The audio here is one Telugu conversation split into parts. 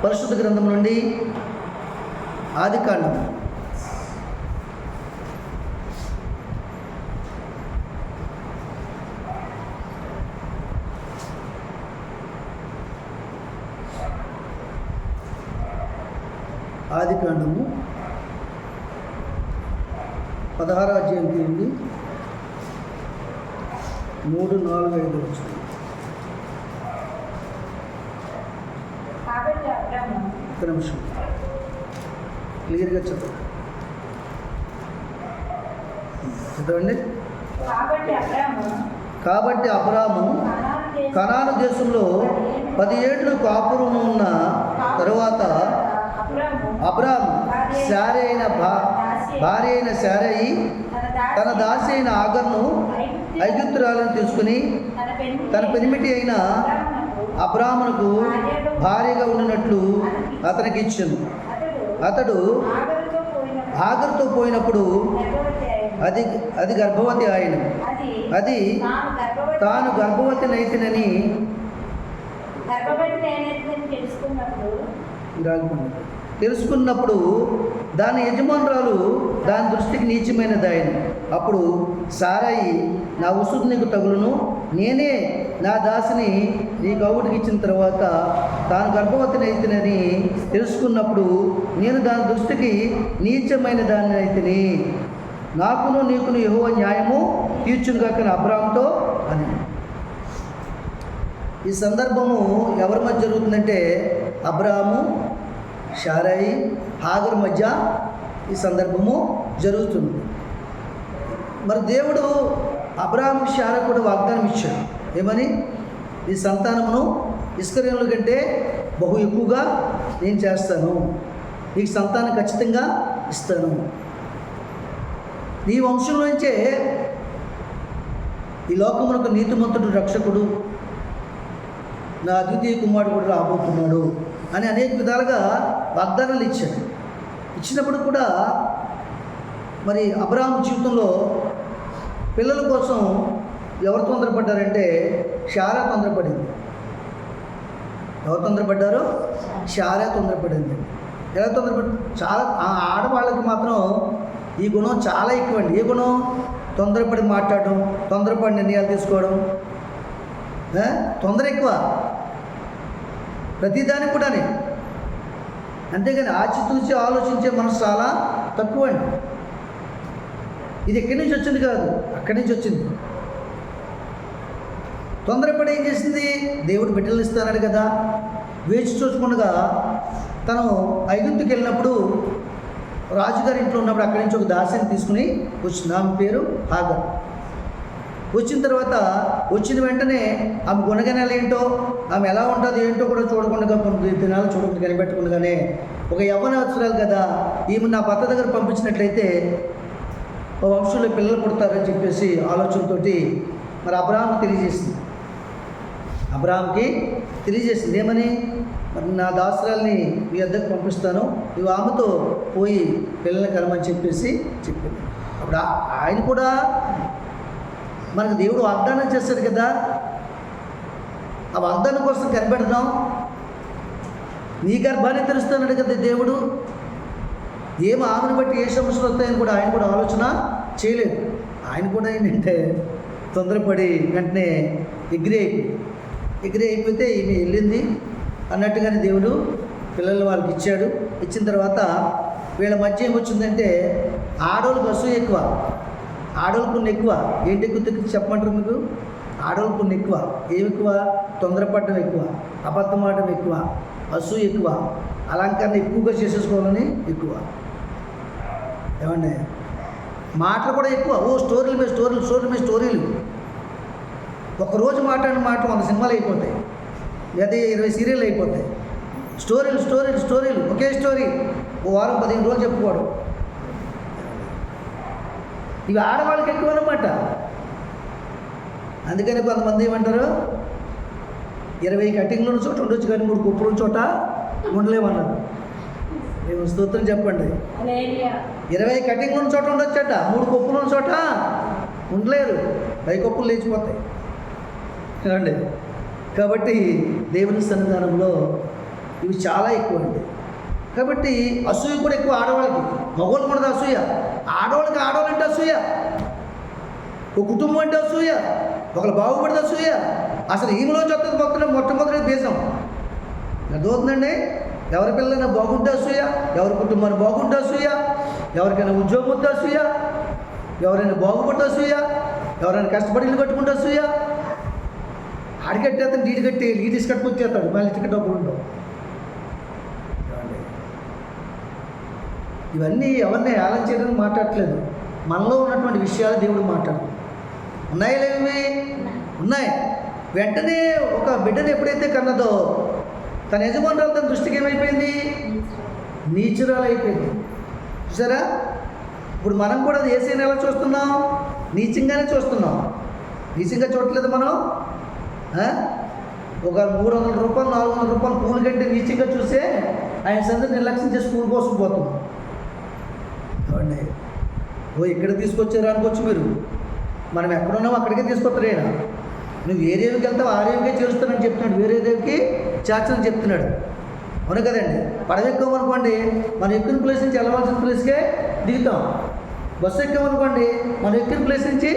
పరిశుద్ధ గ్రంథం నుండి ఆది కాండం. ఆది కాండము అధ్యాయం నుండి మూడు నాలుగు ఐదు వచ్చింది కాబట్టి అబ్రాము ఒక్క నిమిషం. క్లియర్గా చెప్పండి. చదవండి కాబట్టి అబ్రాము కనాను దేశంలో పది ఏళ్ళు కాపురం ఉన్న తరువాత అబ్రాము శారీ అయిన భా భార్య అయిన శారయి తన దాసి అయిన ఆగర్ను ఐగుప్తురాలను తీసుకుని తన పెనిమిటి అయిన అబ్రామునకు భార్యగా ఉండినట్లు అతనికి ఇచ్చాను అతడు ఆగరుతో పోయినప్పుడు అది అది గర్భవతి ఆయన. అది తాను గర్భవతి నైతినని తెలుసుకున్నప్పుడు తెలుసుకున్నప్పుడు దాని యజమానురాలు దాని దృష్టికి నీచమైనది ఆయన. అప్పుడు సారాయి నా ఉసురు నీకు తగులును నేనే నా దాసిని నీ కౌటికి ఇచ్చిన తర్వాత తాను గర్భవతిని అయితేనని తెలుసుకున్నప్పుడు నేను దాని దృష్టికి నీచమైన దాన్ని అయితేని. నాకును నీకును యెహోవా న్యాయము తీర్చును కాక అబ్రామ్తో అని. ఈ సందర్భము ఎవరి మధ్య జరుగుతుందంటే అబ్రాము షారాయి హాగర్ మధ్య ఈ సందర్భము జరుగుతుంది. మరి దేవుడు అబ్రాహం షారా కూడా వాగ్దానం ఇచ్చాడు. ఏమని? ఈ సంతానమును ఇస్కర్యంల కంటే బహు ఎక్కువగా నేను చేస్తాను. నీకు సంతానం ఖచ్చితంగా ఇస్తాను. నీ వంశంలోంచే ఈ లోకమునకు నీతిమంతుడు రక్షకుడు నా అద్వితీయ కుమారుడు కూడా రాబోతున్నాడు అని అనేక విధాలుగా వాగ్దానాలు ఇచ్చాడు. ఇచ్చినప్పుడు కూడా మరి అబ్రాహం జీవితంలో పిల్లల కోసం ఎవరు తొందరపడ్డారంటే షారా తొందరపడింది. ఎవరు తొందరపడ్డారు? షారా తొందరపడింది. ఎలా తొందరపడి? చాలా ఆ ఆడవాళ్ళకి మాత్రం ఈ గుణం చాలా ఎక్కువ అండి ఏ గుణం? తొందరపడి మాట్లాడడం తొందరపడి నిర్ణయాలు తీసుకోవడం. తొందర ఎక్కువ. ప్రతిదానికి కూడానే. అంతేగాని ఆచితూచి ఆలోచించే మనసు చాలా తక్కువ అండి ఇది ఎక్కడి నుంచి వచ్చింది కాదు అక్కడి నుంచి వచ్చింది. తొందరపడి ఏం చేసింది? దేవుడు బిడ్డలు ఇస్తానని కదా. వేచి చూసుకుండగా. తను ఐగుప్తుకి వెళ్ళినప్పుడు రాజుగారి ఇంట్లో ఉన్నప్పుడు అక్కడి నుంచి ఒక దాసిని తీసుకుని వచ్చింది. ఆమె పేరు హాగర్. వచ్చిన తర్వాత వచ్చిన వెంటనే ఆమె గుణగణాలు ఏంటో ఆమె ఎలా ఉంటుంది ఏంటో కూడా చూడకుండా కొన్ని దినాలు చూడకుండా కనిపెట్టకుండానే ఒక యవ్వనవసరాలు కదా ఈమె నా భర్త దగ్గర పంపించినట్లయితే ఓ వంశంలో పిల్లలు పుడతారని చెప్పేసి ఆలోచనతోటి మరి అబ్రాహాం తెలియజేసింది. అబ్రాహాంకి తెలియజేసింది. ఏమని? మరి నా దాసరాల్ని మీ వద్దకు పంపిస్తాను. నువ్వు ఆమెతో పోయి పిల్లల్ని కలమని చెప్పేసి చెప్పింది. అప్పుడు ఆయన కూడా మనకు దేవుడు వాగ్దానం చేస్తాడు కదా. ఆ వాగ్దానం కోసం కనిపెడదాం. నీ గర్భాన్ని తెలుస్తున్నాడు కదా దేవుడు. ఏం ఆమెను బట్టి ఏ సమస్యలు వస్తాయని కూడా ఆయన కూడా ఆలోచన చేయలేదు. ఆయన కూడా ఏంటంటే తొందరపడి వెంటనే ఎగ్రీ అయిపోయింది ఎగ్రి అయిపోతే ఈమె వెళ్ళింది. అన్నట్టుగానే దేవుడు పిల్లలు వాళ్ళకి ఇచ్చాడు. ఇచ్చిన తర్వాత వీళ్ళ మధ్య ఏమొచ్చిందంటే ఆడవాళ్ళకి అసూయ ఎక్కువ. ఆడవాళ్ళకు కొన్ని ఎక్కువ. ఏంటి ఎక్కువ చెప్పమంటారు మీకు? ఆడవాళ్ళకు కొన్ని ఎక్కువ. ఏమి ఎక్కువ? తొందరపడడం ఎక్కువ. అబద్ధం ఆడడం ఎక్కువ. అసూయ ఎక్కువ. అలంకరణ ఎక్కువగా చేసేసుకోవాలని ఎక్కువ. ఏమండి? మాటలు కూడా ఎక్కువ. ఓ స్టోరీలు మీద స్టోరీలు స్టోరీ మీద స్టోరీలు. ఒకరోజు మాట్లాడిన మాట వంద సినిమాలు అయిపోతాయి. లేదా ఇరవై సీరియల్ అయిపోతాయి. స్టోరీలు స్టోరీలు స్టోరీలు. ఒకే స్టోరీ. ఓ వారం పదిహేను రోజులు చెప్పుకోవడం ఇవి ఆడవాళ్ళకి ఎక్కువ అనమాట అందుకని కొంతమంది ఏమంటారు? ఇరవై కటింగ్లు ఉన్న చోట ఉండొచ్చు కానీ మూడు కుప్పలు చోట ఉండలేమన్నారు. మేము స్తోత్రం చెప్పండి. ఇరవై కటింగ్లు ఉన్న చోట ఉండొచ్చట. మూడు కొప్పులు ఉన్న చోట ఉండలేరు. పై కొప్పులు లేచిపోతాయి. ఏమండి కాబట్టి దేవుని సన్నిధానంలో ఇవి చాలా ఎక్కువ అండి. కాబట్టి అసూయ కూడా ఎక్కువ ఆడవాళ్ళకి. మగవాళ్ళు కూడా అసూయ. ఆడవాళ్ళకి ఆడవాళ్ళంటే అసూయ. ఒక కుటుంబం అంటే అసూయ. ఒకరు బాగుపడితే అసూయ. అసలు ఈమెలో చెప్తుంది మొత్తం మొట్టమొదటి దేశం అర్థమవుతుందండి? ఎవరి పిల్లలైనా బాగుంటే అసూయ ఎవరి కుటుంబాన్ని బాగుంటే అసూయ ఎవరికైనా ఉద్యోగం వస్తే అసూయ ఎవరైనా బాగుపడితే అసూయ ఎవరైనా కష్టపడి ఇల్లు కట్టుకుంటే అసూయ ఆడికట్టేస్తాను నీటి కట్టి నీటి కట్టుకొచ్చేస్తాడు మళ్ళీ టికెట్ డబ్బులు ఉండవు. ఇవన్నీ ఎవరిని ఆలం చేయడానికి మాట్లాడట్లేదు. మనలో ఉన్నటువంటి విషయాలు దేవుడు మాట్లాడు ఉన్నాయి లేవి ఉన్నాయి. వెంటనే ఒక బిడ్డను ఎప్పుడైతే కన్నదో తన యజమానురాలు తన దృష్టికి ఏమైపోయింది? నీచురాలు అయిపోయింది చూసారా? ఇప్పుడు మనం కూడా ఏసీని ఎలా చూస్తున్నాం? నీచంగానే చూస్తున్నాం. నీచంగా చూడట్లేదు మనం? ఒక మూడు వందల రూపాయలు నాలుగు వందల రూపాయలు పూలు కంటే నీచిగా చూసే ఆయన సందరి నిర్లక్ష్యం చేసి స్కూల్ కోసం పోతాం ఓ ఇక్కడ తీసుకొచ్చారు అనుకోవచ్చు మీరు. మనం ఎక్కడున్నామో అక్కడికే తీసుకొస్తారు ఆయన నువ్వు ఏరియాకి వెళ్తావు ఆ చేరుస్తానని చెప్తున్నాడు. వేరే రేవుకి చేర్చని చెప్తున్నాడు. అవును కదండి? పడవ ఎక్కామనుకోండి మనం ఎక్కిన ప్లేస్ నుంచి వెళ్ళవలసిన ప్లేస్కే దిగుతాం. బస్సు ఎక్కామనుకోండి మనం ఎక్కిన ప్లేస్ నుంచి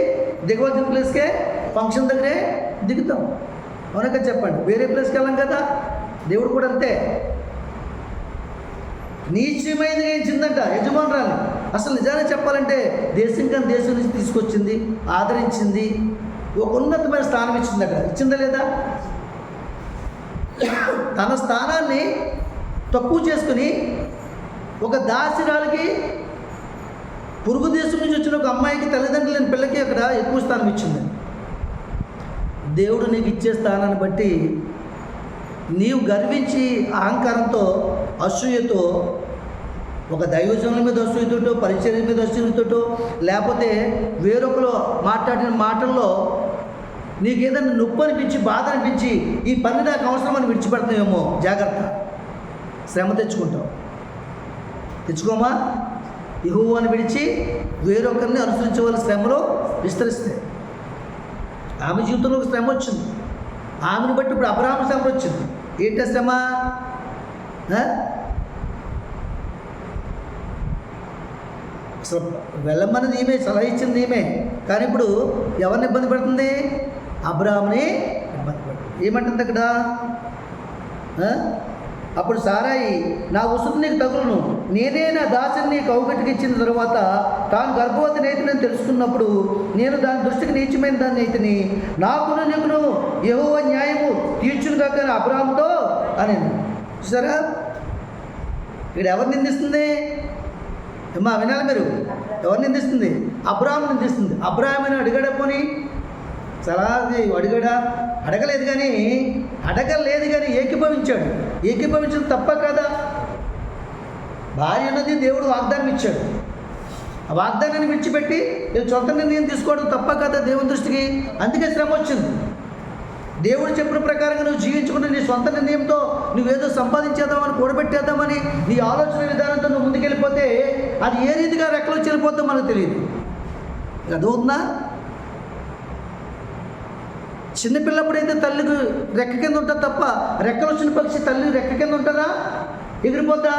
దిగవలసిన ప్లేస్కే ఫంక్షన్ దగ్గరే దిగుతాం. అవునక చెప్పండి వేరే ప్లేస్కి వెళ్ళాం కదా దేవుడు కూడా అంతే. నీచమైనది ఇచ్చిందంట యజమానురాలు. అసలు నిజాన్ని చెప్పాలంటే దేశం కానీ దేశం నుంచి తీసుకొచ్చింది ఆదరించింది ఒక ఉన్నతమైన స్థానం ఇచ్చింది అక్కడ. ఇచ్చిందా లేదా? తన స్థానాన్ని తక్కువ చేసుకుని ఒక దాసిరాలకి పొరుగు దేశం నుంచి వచ్చిన ఒక అమ్మాయికి తల్లిదండ్రులు లేని పిల్లకి అక్కడ ఎక్కువ స్థానం ఇచ్చింది. దేవుడు నీకు ఇచ్చే స్థానాన్ని బట్టి నీవు గర్వించి అహంకారంతో అసూయతో ఒక దైవజనుల మీద అసూయతోటో పరిచర్య మీద అసూయతోటో లేకపోతే వేరొకరు మాట్లాడిన మాటల్లో నీకు ఏదైనా నొప్పి అనిపించి బాధ అనిపించి ఈ పని నాకు అవసరమని విడిచిపెడతామేమో జాగ్రత్త. శ్రమ తెచ్చుకుంటావు. తెచ్చుకోమా? అని విడిచి వేరొకరిని అనుసరించవలసిన శ్రమలో విస్తరిస్తాయి ఆమె జీవితంలో ఒక శ్రమ వచ్చింది. ఆమెను బట్టి ఇప్పుడు అబ్రహాం శ్రమ వచ్చింది. ఏంట శ్రమ? అసలు వెళ్ళమన్నది ఈమె సలహా ఇచ్చింది ఈమె. కానీ ఇప్పుడు ఎవరిని ఇబ్బంది పడుతుంది? అబ్రాహ్మని ఇబ్బంది పడుతుంది. ఏమంటుంది అక్కడ? అప్పుడు సారాయి నా ఉసురు నీకు తగులును. నేనే నా దాసిని నీకు ఇచ్చిన తర్వాత తాను గర్భవతి నైతిని తెలుసుకున్నప్పుడు నేను దాని దృష్టికి నీచమైన దాన్ని నేతిని నాకును నీకును ఏవో న్యాయము తీర్చును కాక అబ్రాహ్మతో అని చూసారా? ఇక్కడ ఎవరు నిందిస్తుంది? అమ్మా వినాలి మీరు. ఎవరు నిందిస్తుంది? అబ్రాహం నిందిస్తుంది. అబ్రాహం అని అడిగాడా పోనీ? సలహాది అడిగాడా? అడగలేదు కానీ అడగలేదు కానీ ఏకీభవించాడు. ఏకీభవించడం తప్ప కదా? భార్య అన్నది దేవుడు వాగ్దానం ఇచ్చాడు. ఆ వాగ్దానాన్ని విడిచిపెట్టి నేను సొంత నిర్ణయం తీసుకోవడం తప్ప కదా దేవుని దృష్టికి? అందుకే శ్రమ వచ్చింది. దేవుడు చెప్పిన ప్రకారంగా నువ్వు జీవించుకుంటే నీ సొంత నిర్ణయంతో నువ్వేదో సంపాదించేద్దామని కూడబెట్టేద్దామని నీ ఆలోచన విధానంతో నువ్వు ముందుకెళ్ళిపోతే అది ఏ రీతిగా రెక్కలు చెల్లిపోద్దో మనకు తెలియదు. అదవుతుందా? చిన్నపిల్లప్పుడైతే తల్లికి రెక్క కింద ఉంటుంది తప్ప రెక్కలు వచ్చిన పక్షి తల్లి రెక్క కింద ఉంటుందా? ఎగిరిపోద్దా?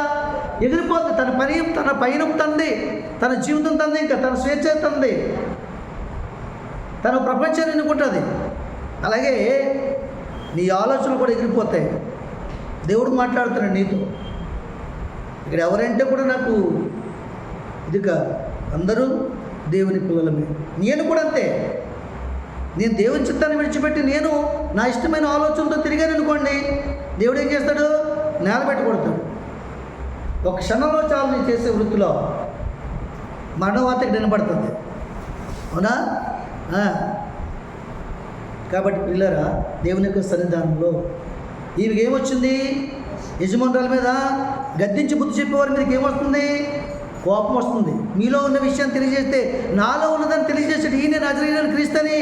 ఎగిరిపోద్ది. తన పని తన పైన తంది తన జీవితం తంది ఇంకా. తన స్వేచ్ఛ తంది తన ప్రపంచాన్ని ఎన్నుకుంటుంది. అలాగే నీ ఆలోచనలు కూడా ఎగిరిపోతాయి. దేవుడు మాట్లాడుతున్నాడు నీతో. ఇక్కడ ఎవరంటే కూడా నాకు ఇది కాదు అందరూ దేవుని పిల్లలమే. నేను కూడా అంతే. నేను దేవుని చిత్తాన్ని విడిచిపెట్టి నేను నా ఇష్టమైన ఆలోచనతో తిరిగాను అనుకోండి దేవుడు ఏం చేస్తాడు? నేల పెట్టి కొడతాడు. ఒక క్షణంలో చాలు నేను చేసే వృత్తిలో మరణవార్తకి నిలబడుతుంది. అవునా? కాబట్టి పిల్లరా దేవుని యొక్క సన్నిధానంలో ఈమెకి ఏమొచ్చింది? యజమానురాల మీద గద్దించి బుద్ధి చెప్పేవారి మీదకి ఏమొస్తుంది? కోపం వస్తుంది. మీలో ఉన్న విషయాన్ని తెలియజేస్తే నాలో ఉన్నదని తెలియజేసాడు ఈయన నజరీయులను క్రీస్తని.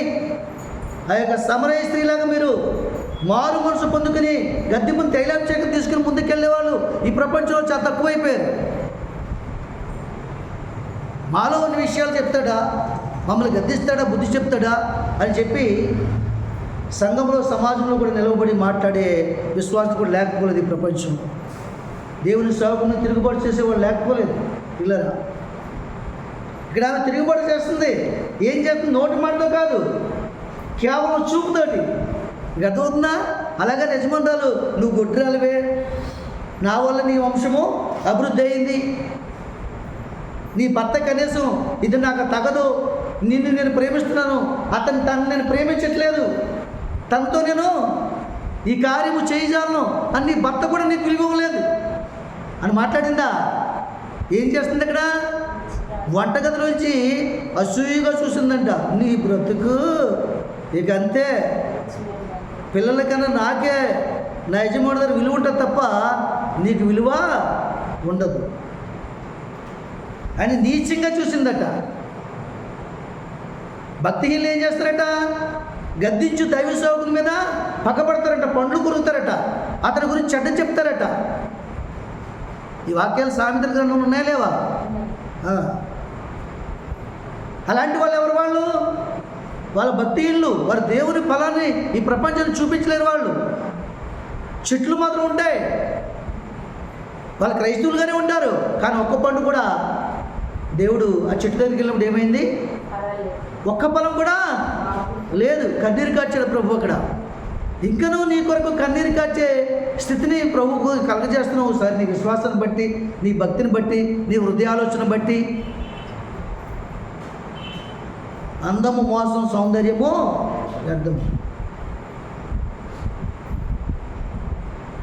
ఆ యొక్క సమరయ స్త్రీలాగా మీరు మారు మనసు పొందుకుని గద్దె ముందు తైలాభిషేకం తీసుకుని ముందుకెళ్ళే వాళ్ళు ఈ ప్రపంచంలో చాలా తక్కువైపోయారు. మాలో ఉన్న విషయాలు చెప్తాడా? మమ్మల్ని గద్దిస్తాడా? బుద్ధి చెప్తాడా? అని చెప్పి సంఘంలో సమాజంలో కూడా నిలవబడి మాట్లాడే విశ్వాసం కూడా లేకపోలేదు ఈ ప్రపంచం. దేవుని సేవకుని తిరుగుబాటు చేసేవాడు లేకపోలేదు. పిల్లరా ఇక్కడ ఆమె తిరుగుబాటు చేస్తుంది. ఏం చేస్తుంది? నోటి మాటతో కాదు. కేవలం చూపుతోటి. గతవుతుందా అలాగే యజమానురాలు నువ్వు గొడ్రాలివే. నా వల్ల నీ వంశము అభివృద్ధి అయింది. నీ భర్త కనీసం ఇది నాకు తగదు. నిన్ను నేను ప్రేమిస్తున్నాను. అతను తను నేను ప్రేమించట్లేదు. తనతో నేను ఈ కార్యము చేయజాలను. అని నీ భర్త కూడా నీకు విలువలేదు అని మాట్లాడిందా? ఏం చేస్తుంది అక్కడ? వంటగదిలోంచి అసూయగా చూసిందంట. నీ బ్రతుకు ఇక అంతే పిల్లల కన్నా నాకే నా యజమాని దగ్గర విలువ ఉంటుంది తప్ప నీకు విలువ ఉండదు. అని నీచంగా చూసిందట. భక్తిహీనులు ఏం చేస్తారట? గద్దించు దైవ సేవకుని మీద పక్కపడతారట పండ్లు కురుగుతారట అతని గురించి చెడ్డ చెప్తారట. ఈ వాక్యాలు సామెతల గ్రంథంలో ఉన్నాయా లేవా? అలాంటి వాళ్ళు ఎవరు వాళ్ళు? వాళ్ళ భక్తిహీనులు వారి దేవుని ఫలాన్ని ఈ ప్రపంచాన్ని చూపించలేరు వాళ్ళు. చెట్లు మాత్రం ఉంటాయి వాళ్ళు క్రైస్తవులుగానే ఉంటారు కానీ ఒక్క పండు కూడా దేవుడు ఆ చెట్టు దగ్గరికి వెళ్ళినప్పుడు ఏమైంది? ఒక్క ఫలం కూడా లేదు. కన్నీరు కాచాడు ప్రభు అక్కడ. ఇంకనూ నీ కొరకు కన్నీరు కాచే స్థితిని ప్రభువుకు కలగజేస్తున్నావు సార్ నీ విశ్వాసాన్ని బట్టి నీ భక్తిని బట్టి నీ హృదయాలోచన బట్టి. అందము మోసం సౌందర్యము వ్యర్థము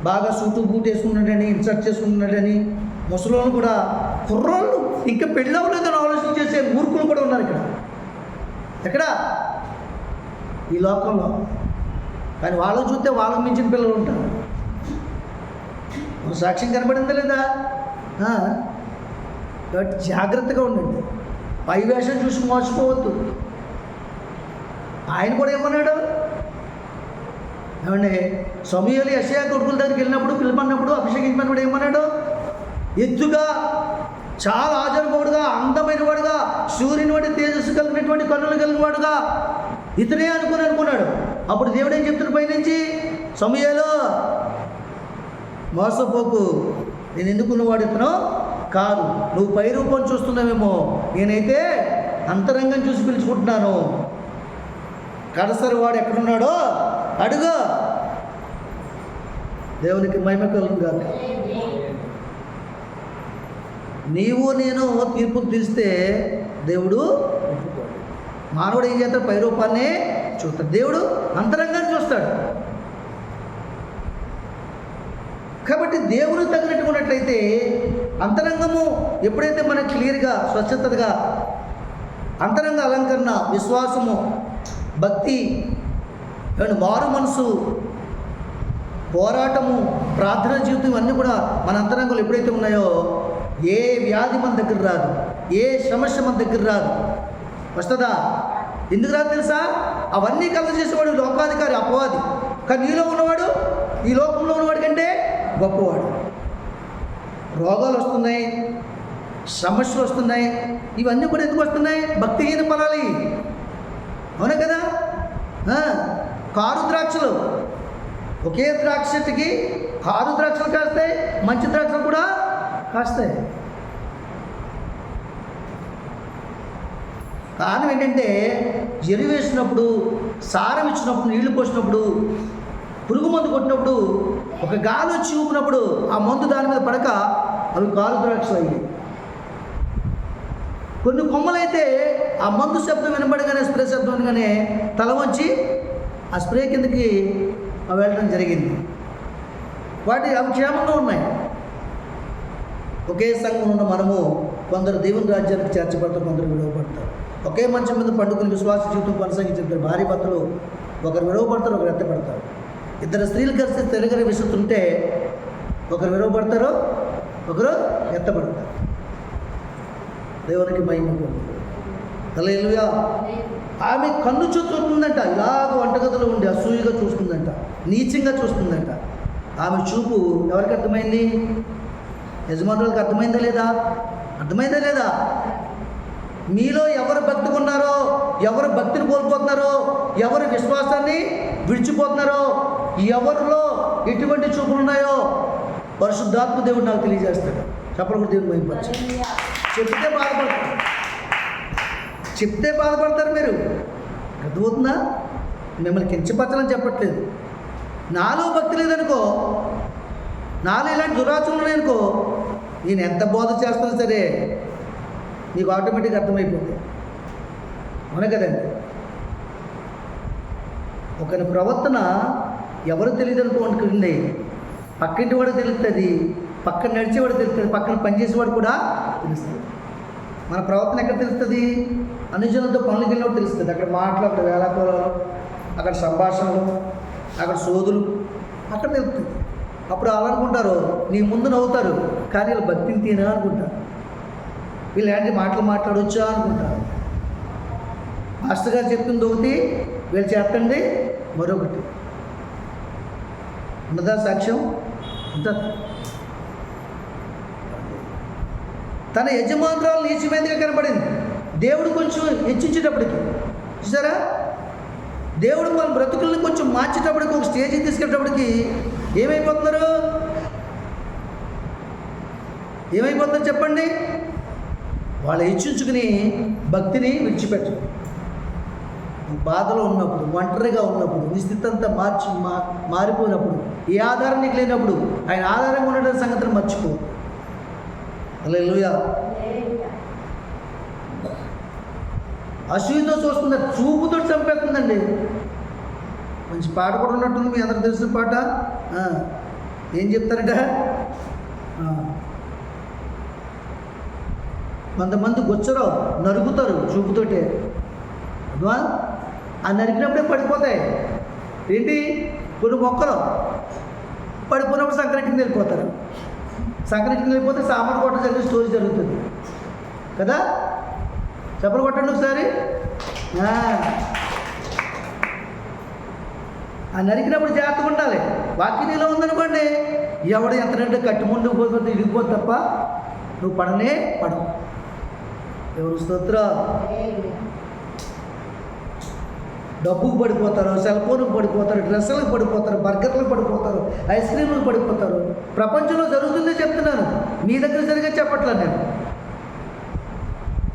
బాగా సూటు బూట్ వేసుకున్నాడని ఇన్సర్ట్ చేసుకున్నాడని ముసలోళ్ళు కూడా కుర్రోళ్ళు ఇంకా పెళ్ళి అవ్వలేదని ఆలోచన చేసే మూర్ఖులు కూడా ఉన్నారు ఇక్కడ. ఎక్కడ? ఈ లోకంలో. కానీ వాళ్ళని చూస్తే వాళ్ళకి మించిన పిల్లలు ఉంటారు. మన సాక్ష్యం కనబడిందా లేదా? కాబట్టి జాగ్రత్తగా ఉండండి. పై వేషం చూసి మోసపోవద్దు. ఆయన కూడా ఏమన్నాడు? ఏమండి సమయాలు యశయా కొడుకుల దగ్గరికి వెళ్ళినప్పుడు పిలుపన్నప్పుడు అభిషేకించినప్పుడు ఏమన్నాడు? ఎత్తుగా చాలా ఆజరపడుగా అందమైన వాడుగా సూర్యుని వాడి తేజస్సు కలిగినటువంటి కన్నులు కలిగిన వాడుగా ఇతనే అనుకుని అనుకున్నాడు. అప్పుడు దేవుడు ఏం చెప్తున్నాడు పైనుంచి సమయాలు మోసపోకు. నేను ఎందుకున్నవాడు ఇతను? కాదు. నువ్వు పై రూపం చూస్తున్నావేమో. నేనైతే అంతరంగం చూసి పిలుచుకుంటున్నాను. కడసరి వాడు ఎక్కడున్నాడో అడుగు. దేవునికి మహిమ కలుగుతుంది నీవు నేను తీర్పు తీస్తే దేవుడు ఒప్పుకోడు. మానవుడు ఏం చేస్తాడు? పై రూపాన్ని చూస్తాడు. దేవుడు అంతరంగాన్ని చూస్తాడు. కాబట్టి దేవుడు తగినట్టుకున్నట్లయితే అంతరంగము ఎప్పుడైతే మనకు క్లియర్గా స్వచ్ఛతగా అంతరంగ అలంకరణ విశ్వాసము భక్తి ఏమంటే మారు మనసు పోరాటము ప్రార్థన జీవితం ఇవన్నీ కూడా మన అంతరంగంలో ఎప్పుడైతే ఉన్నాయో ఏ వ్యాధి మన దగ్గర రాదు ఏ సమస్య మన దగ్గర రాదు. వస్తుందా? ఎందుకు రాదు తెలుసా? అవన్నీ కలగ చేసేవాడు లోకాధికారి అపవాది. కానీ నీలో ఉన్నవాడు ఈ లోకంలో ఉన్నవాడి కంటే గొప్పవాడు. రోగాలు వస్తున్నాయి సమస్యలు వస్తున్నాయి ఇవన్నీ కూడా ఎందుకు వస్తున్నాయి? భక్తిహీన ఫలాలి అవునా కదా? కారు ద్రాక్షలు. ఒకే ద్రాక్ష చెట్టుకి కారు ద్రాక్షలు కాస్తాయి మంచి ద్రాక్షలు కూడా కాస్తాయి. కారణం ఏంటంటే ఎరువు వేసినప్పుడు సారం ఇచ్చినప్పుడు నీళ్ళు పోసినప్పుడు పురుగు మందు కొట్టినప్పుడు ఒక గాలి వచ్చి ఊపినప్పుడు ఆ మందు దాని మీద పడక అవి కాలు ద్రాక్షలు అయ్యాయి. కొన్ని కొమ్మలైతే ఆ మందు శబ్దం వినబడగానే స్ప్రే శబ్దం వినగానే తల వంచి ఆ స్ప్రే కిందకి వెళ్ళడం జరిగింది. వాటి అవి క్షేమంగా ఉన్నాయి. ఒకే సంఘం ఉన్న మనము కొందరు దేవుని రాజ్యానికి చేర్చబడతారు కొందరు విడవబడతారు. ఒకే మంచం మీద పండుకుని విశ్వాస జీవితం కొనసాగించిన భార్య భర్తలు ఒకరు విడవబడతారు ఒకరు ఎత్తపడతారు ఇద్దరు స్త్రీలు కలిసి తిరగని విసుతుంటే ఒకరు విడవబడతారు ఒకరు ఎత్తపడతారు దేవునికి మహిమ. హల్లెలూయా. ఆమె కన్ను చూస్తుందంట ఇలాగ వంటగదిలో ఉండి అసూయగా చూస్తుందంట. నీచంగా చూస్తుందంట. ఆమె చూపు ఎవరికి అర్థమైంది? యజమానులకు అర్థమైందా లేదా? అర్థమైందా లేదా? మీలో ఎవరు బతుకున్నారో ఎవరు భక్తిని కోల్పోతున్నారో ఎవరు విశ్వాసాన్ని విడిచిపోతున్నారో ఎవరిలో ఎటువంటి చూపులు ఉన్నాయో పరిశుద్ధాత్మ దేవుడు నాకు తెలియజేస్తాడు. చెప్పకూడదు దేవుడు మహిమపరచు చెప్తే బాధపడతారు. చెప్తే బాధపడతారు మీరు. అర్థమవుతుందా? మిమ్మల్ని కించపరచాలని చెప్పట్లేదు. నాలో భక్తి లేదనుకో నాలో ఇలాంటి దురాచరణ ఉన్నాయనుకో నేను ఎంత బోధ చేస్తున్నా సరే నీకు ఆటోమేటిక్గా అర్థమైపోతుంది అవునా కదండి ఒకరి ప్రవర్తన ఎవరు తెలియదు అనుకోండి పక్కింటి వాడు తెలుస్తుంది పక్కన నడిచేవాడు తెలుస్తుంది పక్కన పనిచేసేవాడు కూడా తెలుస్తుంది. మన ప్రవర్తన ఎక్కడ తెలుస్తుంది? అనుజనులతో పనులు వెళ్ళినప్పుడు తెలుస్తుంది? అక్కడ మాటలు అక్కడ వేళాకోళాలు అక్కడ సంభాషణలు అక్కడ సోదులు అక్కడ తెలుస్తుంది. అప్పుడు వాళ్ళు అనుకుంటారు. నీ ముందు నవ్వుతారు. కానీ వీళ్ళు భక్తిని తీనా అనుకుంటారు. వీళ్ళు ఏంటి మాటలు మాట్లాడొచ్చా అనుకుంటారు. మాస్టర్ గారు చెప్తుంది ఒకటి వీళ్ళు చేస్తండి మరొకటి. ఉన్నదా సాక్ష్యం? ఉంటుంది తన యజమానురాలు నీచమైనదిగా కనబడింది. దేవుడు కొంచెం హెచ్చించేటప్పటికి. చూసారా? దేవుడు మన బ్రతుకుల్ని కొంచెం మార్చేటప్పటికి ఒక స్టేజ్కి తీసుకెళ్ళేటప్పటికి ఏమైపోతున్నారు? ఏమైపోతుందో చెప్పండి? వాళ్ళు హెచ్చించుకుని భక్తిని విడిచిపెట్టరు బాధలో ఉన్నప్పుడు ఒంటరిగా ఉన్నప్పుడు నీ స్థితి అంతా మార్చి మా మారిపోయినప్పుడు ఏ ఆధారం నీకు లేనప్పుడు ఆయన ఆధారంగా ఉండడం సంగతిని మర్చిపో. అలా లూయా అసూయతో చూస్తుంది చూపుతో చంపేస్తుందండి. మంచి పాట కూడా ఉన్నట్టుంది మీ అందరికి తెలిసిన పాట? ఏం చెప్తారట? కొంతమంది గుచ్చరు నరుకుతారు చూపుతోటే. అర్థమా ఆ నరికినప్పుడే పడిపోతాయి. ఏంటి? కొన్ని మొక్కలు పడిపోయినప్పుడు సంక్రాంతికి వెళ్ళిపోతారు. సంక్రాంతికి వెళ్ళిపోతే సామాన్ కొట్ట జరిగే స్టోరీ జరుగుతుంది. కదా? చెప్పలు కొట్టండి ఒకసారి. ఆ. నరికినప్పుడు జాగ్రత్తగా ఉండాలి. వాక్యం నీలో ఉందనుకోండి ఎవడు ఎంత రెండు కట్టి ముందు పోతుంది ఇరిగిపోదు తప్ప నువ్వు పడనే పడవు. ఎవరు స్తోత్రం? డబ్బుకు పడిపోతారు సెల్ ఫోన్కి పడిపోతారు డ్రెస్సులకు పడిపోతారు బర్గర్లకు పడిపోతారు ఐస్ క్రీమ్లకు పడిపోతారు. ప్రపంచంలో జరుగుతుందే చెప్తున్నాను. మీ దగ్గర సరిగా చెప్పట్లేదు నేను.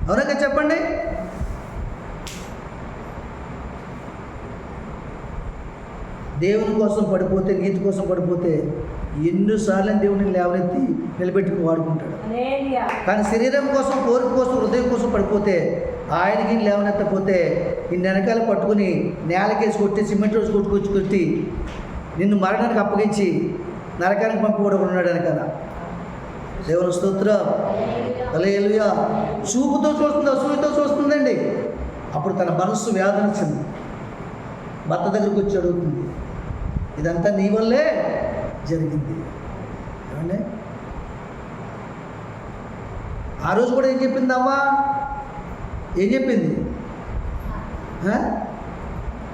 అవునాక చెప్పండి? దేవుని కోసం పడిపోతే నీతి కోసం పడిపోతే ఎన్నోసార్లు దేవుడిని లేవనెత్తి నిలబెట్టుకుని వాడుకుంటాడు. కానీ శరీరం కోసం కోరిక కోసం హృదయం కోసం పడిపోతే ఆయనకి లేవనెత్తపోతే నిన్ను వెనకాల పట్టుకుని నేలకేసి కొట్టి సిమెంట్ రోజు కొట్టుకొచ్చి కొట్టి నిన్ను మరణానికి అప్పగించి నరకానికి పంపి కూడా ఉన్నాడు వెనకాల దేవుని స్తోత్రం. అలేలుయా చూపుతో చూస్తుంది? అసూయతో చూస్తుందండి. అప్పుడు తన మనస్సు వేదనిచ్చింది. భర్త దగ్గరికి వచ్చి అడుగుతుంది. ఇదంతా నీ వల్లే జరిగింది. ఏమండి? ఆ రోజు కూడా ఏం చెప్పిందమ్మా? ఏం చెప్పింది?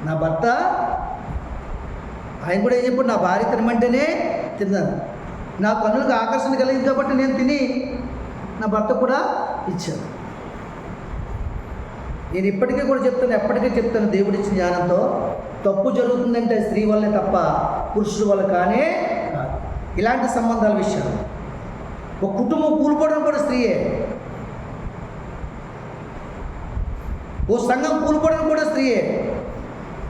నా భర్త? ఆయన కూడా ఏం చెప్పాడు? నా భార్య తినమంటేనే తిన్నాను నా పనులకు ఆకర్షణ కలిగింది కాబట్టి నేను తిని నా భర్త కూడా ఇచ్చాను నేను ఇప్పటికీ కూడా చెప్తాను ఎప్పటికీ చెప్తాను దేవుడిచ్చిన జ్ఞానంతో. తప్పు జరుగుతుందంటే స్త్రీ వల్లే తప్ప పురుషుల వల్ల కానే కాదు. ఇలాంటి సంబంధాల విషయాలు. ఒక కుటుంబం కూలిపోవడం కూడా స్త్రీయే. ఓ సంఘం కూలిపోవడం కూడా స్త్రీయే.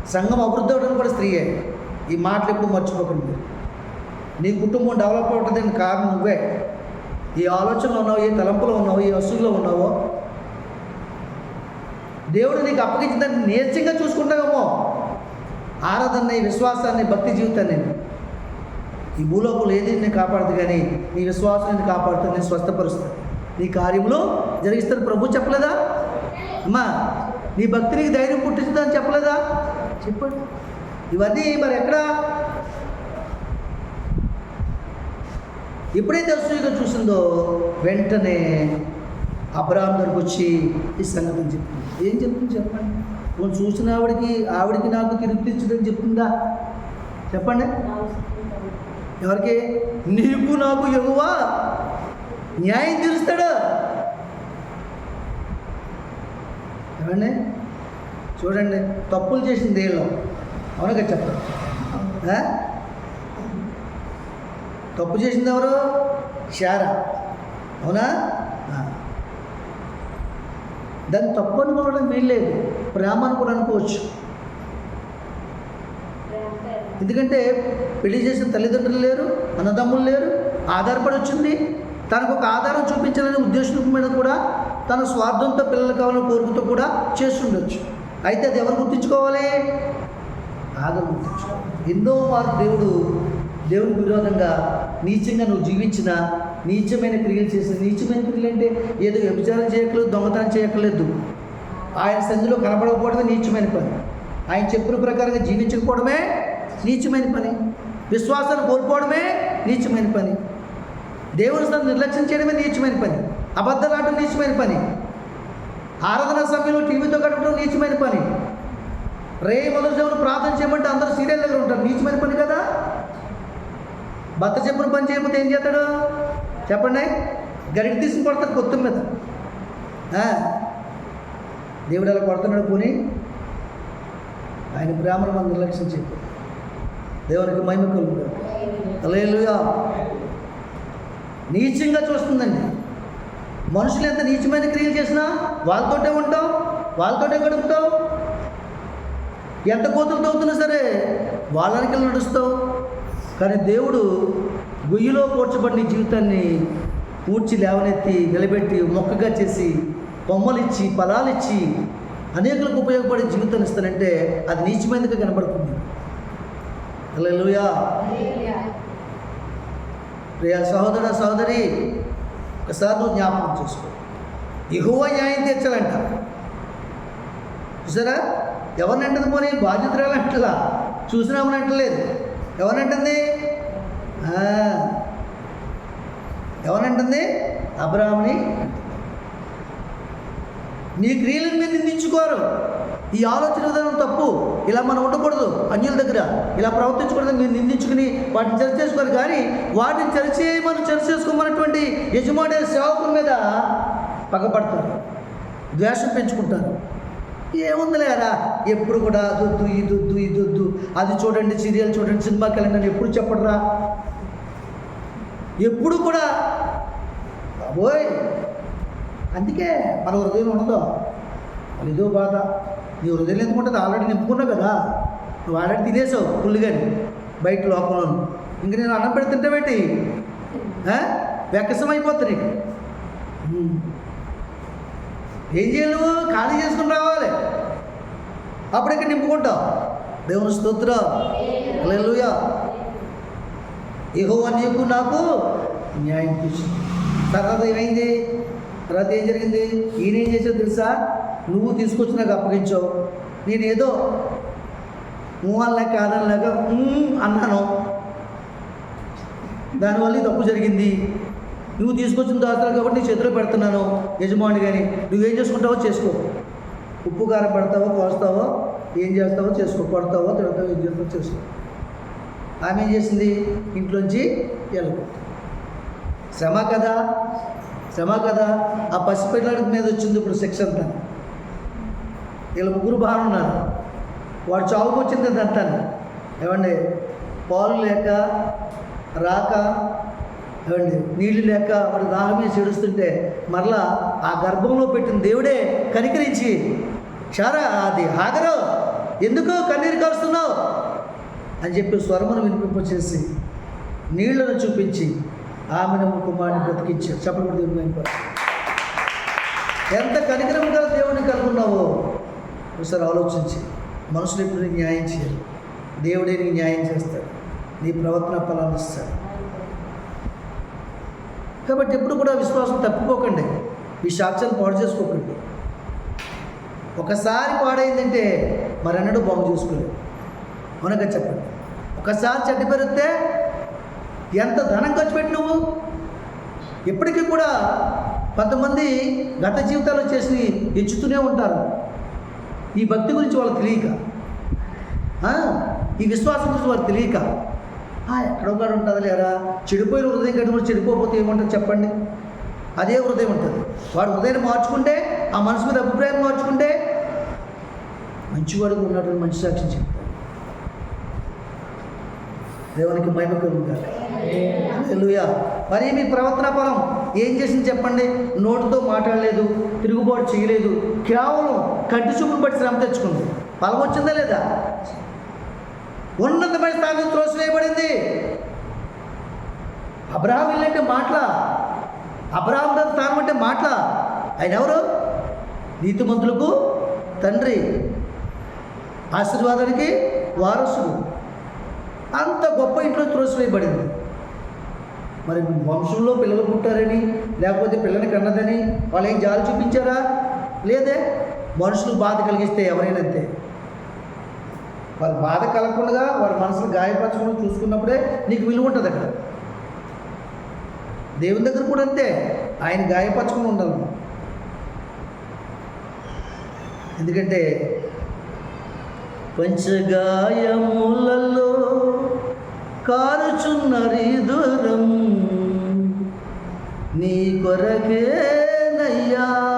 సంఘం అభివృద్ధి అవ్వడం కూడా స్త్రీయే. ఈ మాటలు ఎప్పుడు మర్చిపోకండి. నీ కుటుంబం డెవలప్ అవుతుందని కారణం నువ్వే. ఈ ఆలోచనలో ఉన్నావు ఏ తలంపులో ఉన్నావు ఏ అసూలో ఉన్నావో. దేవుడు నీకు అప్పగించిందని నీరసంగా చూసుకుంటావేమో. ఆరాధన ఈ విశ్వాసాన్ని భక్తి జీవితాన్ని. ఈ భూలోపలు ఏది నేను కాపాడదు కానీ నీ విశ్వాసం నేను కాపాడుతుంది నేను స్వస్థపరుస్తాను నీ కార్యములు జరిగిస్తాను ప్రభు చెప్పలేదా? అమ్మా నీ భక్తునికి ధైర్యం పుట్టించుదని చెప్పలేదా? చెప్పండి. ఇవన్నీ మరి ఎక్కడ? ఎప్పుడైతే అసూయగా చూసిందో వెంటనే అబ్రాహం దగ్గరకు వచ్చి ఈ సంగతిని చెప్తుంది ఏం చెప్తుంది చెప్పండి. నువ్వు చూసిన ఆవిడకి ఆవిడకి నాకు తిరిగిచ్చిందని చెప్తుందా చెప్పండి. ఎవరికి? నీకు నాకు ఎగువ న్యాయం తీరుస్తాడు. ఏమండి? చూడండి తప్పులు చేసింది వీళ్ళు అవునగా చెప్పండి తప్పు చేసింది ఎవరు? శారా అవునా? దాన్ని తప్పు అనుకోవడం వీల్లేదు. ప్రేమ అని కూడా అనుకోవచ్చు. ఎందుకంటే పెళ్ళి చేసిన తల్లిదండ్రులు లేరు అన్నదమ్ములు లేరు ఆధారపడి వచ్చింది. తనకు ఒక ఆధారం చూపించాలనే ఉద్దేశం మీద కూడా తన స్వార్థంతో పిల్లలు కావాలని కోరుకుతో కూడా చేస్తుండొచ్చు. అయితే అది ఎవరు గుర్తించుకోవాలి? ఆదరణ గుర్తించుకోవాలి. ఎన్నో వారు దేవుడు దేవుడికి విరోధంగా నీచంగా నువ్వు జీవించిన నీచమైన క్రియలు చేసిన నీచమైన క్రియలు అంటే ఏదో వ్యభిచారం చేయక్కలేదు దొంగతనం చేయట్లేదు ఆయన సంధిలో కనపడకపోవడమే నీచమైన పని. ఆయన చెప్పిన ప్రకారంగా జీవించకపోవడమే నీచమైన పని. విశ్వాసాన్ని కోల్పోవడమే నీచమైన పని. దేవుని స్థానం నిర్లక్ష్యం చేయడమే నీచమైన పని. అబద్ధలాటం నీచమైన పని. ఆరాధన సమయంలో టీవీతో గడపడం నీచమైన పని. రే మొదటి దేవుడు ప్రార్థన చేయమంటే అందరూ సీరియల్ దగ్గర ఉంటారు. నీచమైన పని కదా? భర్త చెప్పిన పని చేయకపోతే ఏం చేస్తాడు? చెప్పండి. గరిటి తీసుకుని కొడతాడు కొత్త మీద. దేవుడు అలా కొడుతున్నాడు పోని. ఆయన ప్రేమను మనం నిర్లక్ష్యం చేయకూడదు. దేవునికి మహిమ కలుగుతాడు నీచంగా చూస్తుందండి. మనుషులు ఎంత నీచమైన క్రియలు చేసినా వాళ్ళతోటే ఉంటావు వాళ్ళతోటే గడుపుతావు. ఎంత కోతులు తవ్వుతున్నా సరే వాళ్ళనికి నడుస్తావు. కానీ దేవుడు గుయ్యిలో కూర్చబడిన జీవితాన్ని పూడ్చి లేవనెత్తి నిలబెట్టి మొక్కగా చేసి బొమ్మలిచ్చి ఫలాలిచ్చి అనేకులకు ఉపయోగపడే జీవితాన్ని ఇస్తానంటే అది నీచమైనదిగా కనబడుతుంది. హలో ప్రియా సహోదర సహోదరి ఒకసారి నువ్వు జ్ఞాపకం చేసుకో. ఎగువ న్యాయం తీర్చాలంట. చూసారా? ఎవరినంటుంది పోనీ? బాధ్యతలు అంటలా చూసినామని అంటలేదు ఎవరినంటుంది? ఎవరంటుంది ఎవరినంటుంది అబ్రాహ్మణి నీ క్రియలను మీరు నిందించుకోరు. ఈ ఆలోచన విధానం తప్పు. ఇలా మనం ఉండకూడదు. అన్యుల దగ్గర ఇలా ప్రవర్తించకూడదు మీరు నిందించుకుని వాటిని చర్చ చేసుకోరు కానీ వాటిని చర్చ మనం చర్చ చేసుకోమన్నటువంటి యజమాని సేవకుల మీద పగపడతారు. ద్వేషం పెంచుకుంటారు. ఏముందిలేరా ఎప్పుడు కూడా దొద్దు ఈ దొద్దు ఈ దొద్దు. అది చూడండి సీరియల్ చూడండి సినిమాకి వెళ్ళండి ఎప్పుడు చెప్పడరా? ఎప్పుడు కూడా బాబోయ్! అందుకే మన హృదయం ఉండదు. అది ఇదో బాధ. నీ హృదయం ఎందుకు ఉంటుంది ఆల్రెడీ నింపుకున్నావు కదా. నువ్వు ఆల్రెడీ తినేసావు ఫుల్గాని బయట లోకంలో ఇంక నేను అన్నం పెడుతుంటే పెట్టి వెక్కసం అయిపోతుంది నీకు. ఏం చేయాలి నువ్వు? ఖాళీ చేసుకుని రావాలి. అప్పుడు ఇక్కడ నింపుకుంటావు? దేవుని స్తోత్రం. ఏహో అని చెప్పు నాకు న్యాయం తీర్చింది తర్వాత ఏమైంది? తర్వాత ఏం జరిగింది? ఈయన ఏం చేసావు తెలుసా? నువ్వు తీసుకొచ్చి నాకు అప్పగించావు. నేను ఏదో మూవల్లేక కాదనలేక అన్నాను. దానివల్ల ఈ తప్పు జరిగింది. నువ్వు తీసుకొచ్చిన దాతలు కాబట్టి నీ చేతిలో పెడుతున్నాను. యజమాని కానీ నువ్వేం చేసుకుంటావో చేసుకో. ఉప్పు కారం పడతావో కోస్తావో ఏం చేస్తావో చేసుకో. కొడతావో తిడతావో ఏం చేస్తావో చేసుకో. ఆమె ఏం చేసింది? ఇంట్లోంచి వెళ్ళకు శ్రమ కదా? శ్రమ కదా? ఆ పసిపిల్లడి మీద వచ్చింది ఇప్పుడు శిక్ష అంతా. వీళ్ళ ముగ్గురు బాగున్నారు వాడు చావుకు వచ్చింది అదంతా ఏమండి? పాలు లేక రాక ఏమండి? నీళ్ళు లేక వాడు దాహమే చేడుస్తుంటే చెడుస్తుంటే మరలా ఆ గర్భంలో పెట్టిన దేవుడే కనికరించి చారా అది హాగరు ఎందుకు కన్నీరు కరుస్తున్నావు? అని చెప్పి స్వరమును వినిపింపచేసి నీళ్ళను చూపించి ఆమెను కుమారుని బ్రతికించారు. చెప్పకూడదు ఎంత కనికరం గల దేవుని కలుగున్నావో ఒకసారి ఆలోచించి మనుషులు ఎప్పుడు నీకు న్యాయం చేయాలి దేవుడే నీకు న్యాయం చేస్తాడు. నీ ప్రవర్తన ఫలాన్ని ఇస్తాడు. కాబట్టి ఎప్పుడు కూడా విశ్వాసం తప్పిపోకండి. ఈ సాక్ష్యాలు పాడు చేసుకోకండి. ఒకసారి పాడైందంటే మరెన్నడూ బాగు చేసుకోలేదు అవునగా చెప్పండి. ఒకసారి చెడ్డ పెరిగితే ఎంత ధనం ఖర్చు పెట్టి నువ్వు ఇప్పటికీ కూడా కొంతమంది గత జీవితాల్లో చేసి ఎంచుతూనే ఉంటారు. ఈ భక్తి గురించి వాళ్ళకి తెలియక. ఈ విశ్వాసం గురించి వాళ్ళకి తెలియక. ఆ, ఎక్కడో కాడ ఉంటుంది లేరా? చెడిపోయిన హృదయం కట్టుకుని చెడిపోతే ఏముంటుంది చెప్పండి? అదే హృదయం ఉంటుంది. వాడు హృదయాన్ని మార్చుకుంటే ఆ మనసు మీద అభిప్రాయం మార్చుకుంటే మంచివాడిగా ఉన్నటువంటి మంచి సాక్ష్యం చెప్తాడు. దేవునికి మహిమ కలుగుతాడు మరి మీ ప్రవర్తన ఫలం? ఏం చేసింది చెప్పండి? నోటితో మాట్లాడలేదు తిరుగుబాటు చేయలేదు. కేవలం కంటి చూపులు బట్టి శ్రమ తెచ్చుకుంది. ఫలం వచ్చిందా లేదా? ఉన్నతమైన స్థానం త్రోసివేయబడింది అబ్రహాం ఇల్లంటే మాటల? అబ్రహాం దగ్గర స్థానం అంటే మాటల? ఆయన ఎవరు? నీతిమంతులకు తండ్రి. ఆశీర్వాదానికి వారసుడు. అంత గొప్ప ఇంట్లో త్రోసివేయబడింది మరి వంశంలో పిల్లలు పుట్టారని లేకపోతే పిల్లని కన్నదని వాళ్ళు ఏం జాలి చూపించారా? లేదే. మనుషులు బాధ కలిగిస్తే ఎవరైనా అంతే. వారి బాధ కలగకుండా వారి మనసును గాయపరచకుండా చూసుకున్నప్పుడే నీకు విలువ ఉంటుంది అక్కడ. దేవుని దగ్గర కూడా అంతే. ఆయన గాయపరచకుండా ఉండాలి ఎందుకంటే పంచగాయములలో కారుచున్నరీదురం. నీ కొరకేనయ్యా. నీ